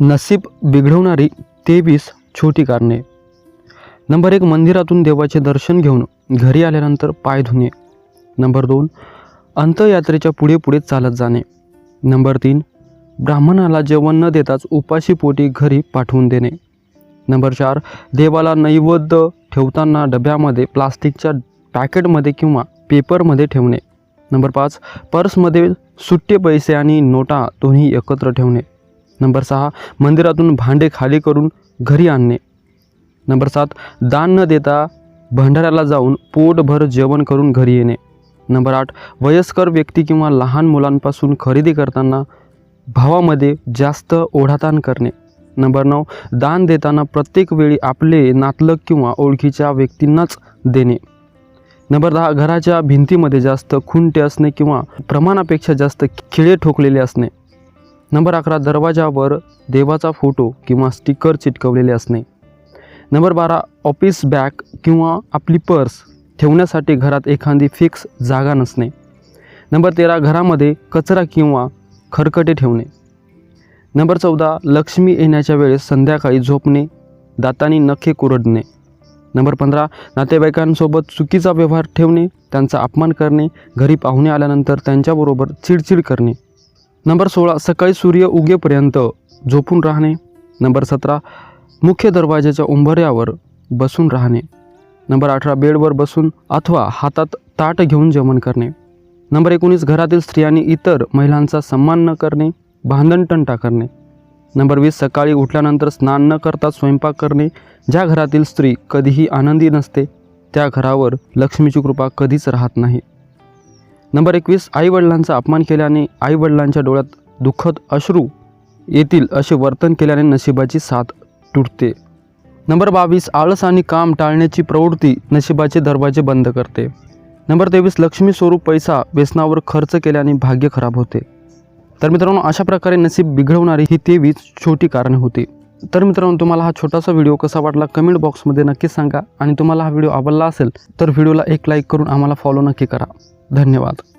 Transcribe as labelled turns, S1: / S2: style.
S1: नसीब बिघडवणारी तेवीस छोटी कारणे. नंबर एक मंदिरातून देवाचे दर्शन घेऊन घरी आल्यानंतर पाय धुणे. नंबर दोन अंत्ययात्रेच्या पुढे पुढे चालत जाणे. नंबर तीन ब्राह्मणाला जेवण न देताच उपाशी पोटी घरी पाठवून देणे. नंबर चार देवाला नैवेद्य ठेवताना डब्यामध्ये प्लास्टिकच्या पॅकेटमध्ये किंवा पेपरमध्ये ठेवणे. नंबर पाच पर्समध्ये सुट्टे पैसे आणि नोटा दोन्ही एकत्र ठेवणे. नंबर सहा मंदिरातून भांडे खाली करून घरी आणणे. नंबर सात दान न देता भंडाऱ्याला जाऊन पोटभर जेवण करून घरी येणे. नंबर आठ वयस्कर व्यक्ती किंवा लहान मुलांपासून खरेदी करताना भावामध्ये जास्त ओढाताण करणे. नंबर नऊ दान देताना प्रत्येक वेळी आपले नातलग किंवा ओळखीच्या व्यक्तींनाच देणे. नंबर दहा घराच्या भिंतीमध्ये जास्त खुंटे असणे किंवा प्रमाणापेक्षा जास्त खिळे ठोकलेले असणे. नंबर अकरा दरवाजावर देवाचा फोटो किंवा स्टिकर चिटकवलेले असणे. नंबर बारा ऑफिस बॅग किंवा आपली पर्स ठेवण्यासाठी घरात एखादी फिक्स जागा नसणे. नंबर तेरा घरामध्ये कचरा किंवा खरकटे ठेवणे. नंबर चौदा लक्ष्मी येण्याच्या वेळेस संध्याकाळी झोपणे दातांनी नखे कुरडणे. नंबर पंधरा नातेवाईकांसोबत चुकीचा व्यवहार ठेवणे त्यांचा अपमान करणे घरी पाहुणे आल्यानंतर त्यांच्याबरोबर चिडचिड करणे. नंबर सोळा सकाळी सूर्य उगेपर्यंत झोपून राहणे. नंबर सतरा मुख्य दरवाजाच्या उंबऱ्यावर बसून राहणे. नंबर अठरा बेडवर बसून अथवा हातात ताट घेऊन जेवण करणे. नंबर एकोणीस घरातील स्त्रियांनी इतर महिलांचा सन्मान न करणे भांडणटंटा करणे. नंबर वीस सकाळी उठल्यानंतर स्नान न करता स्वयंपाक करणे ज्या घरातील स्त्री कधीही आनंदी नसते त्या घरावर लक्ष्मीची कृपा कधीच राहत नाही. नंबर एकवीस आईवडिलांचा अपमान केल्याने आईवडिलांच्या डोळ्यात दुःखद अश्रू येतील असे वर्तन केल्याने नशिबाची साथ तुटते. नंबर बावीस आळस आणि काम टाळण्याची प्रवृत्ती नशिबाचे दरवाजे बंद करते. नंबर तेवीस लक्ष्मी स्वरूप पैसा व्यसनावर खर्च केल्याने भाग्य खराब होते. तर मित्रांनो अशा प्रकारे नसीब बिघडवणारी ही तेवीस छोटी कारणे होती. तर मित्रांनो तुम्हाला हा छोटासा व्हिडिओ कसा वाटला कमेंट बॉक्समध्ये नक्की सांगा. आणि तुम्हाला हा व्हिडिओ आवडला असेल तर व्हिडिओला एक लाईक करून आम्हाला फॉलो नक्की करा. धन्यवाद.